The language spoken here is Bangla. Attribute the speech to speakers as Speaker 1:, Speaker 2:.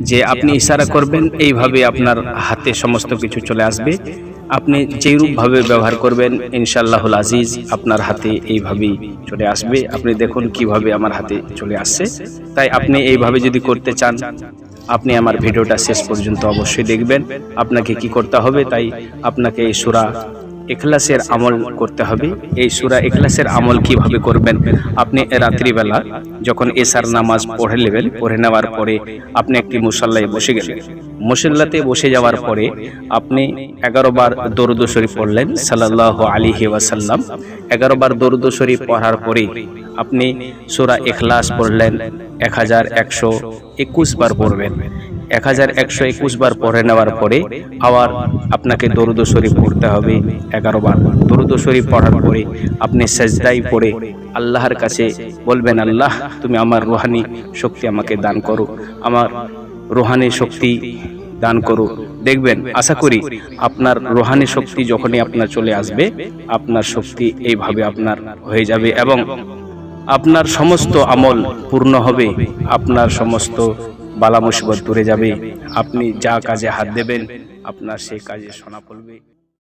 Speaker 1: যে আপনি ইশারা করবেন, এইভাবে আপনার হাতে সমস্ত কিছু চলে আসবে। আপনি যেই রূপভাবে ব্যবহার করবেন, ইনশাআল্লাহুল আজিজ, আপনার হাতে এইভাবেই চলে আসবে। আপনি দেখুন কীভাবে আমার হাতে চলে আসছে। তাই আপনি এইভাবে যদি করতে চান, আপনি আমার ভিডিওটা শেষ পর্যন্ত অবশ্যই দেখবেন। আপনাকে কি করতে হবে? তাই আপনাকে এই সুরা এখলাসের আমল করতে হবে। এই সুরা এখলাসের আমল কীভাবে করবেন? আপনি রাত্রিবেলা যখন এসার নামাজ পড়ে নেবেন, পড়ে নেওয়ার পরে আপনি একটি মুসাল্লায় বসে গেলেন। মুসল্লাতে বসে যাওয়ার পরে আপনি এগারো বার দরুদ শরীফ পড়লেন সাল্লাহ আলিহি ওয়াসাল্লাম। এগারো বার দরুদ শরীফ পড়ার পরে আপনি সুরা এখলাস পড়লেন, এক হাজার একশো একুশ বার পড়বেন। এক হাজার একশো একুশ বার পড়ে নেওয়ার পরে আবার আপনাকে দরুদ শরীফ পড়তে হবে এগারো বার। দরুদ শরীফ পড়ার পরে আপনি সেজদাই পড়ে আল্লাহর কাছে বলবেন, আল্লাহ, তুমি আমার রুহানি শক্তি আমাকে দান করো। আমার রুহানি শক্তি দান করো। দেখবেন, আশা করি আপনার রোহানি শক্তি যখনই আপনার চলে আসবে, আপনার শক্তি এইভাবে আপনার হয়ে যাবে এবং আপনার সমস্ত আমল পূর্ণ হবে, আপনার সমস্ত বালা মুসিবত দূরে যাবে। আপনি যা কাজে হাত দেবেন আপনার সেই কাজে সোনা পড়বে।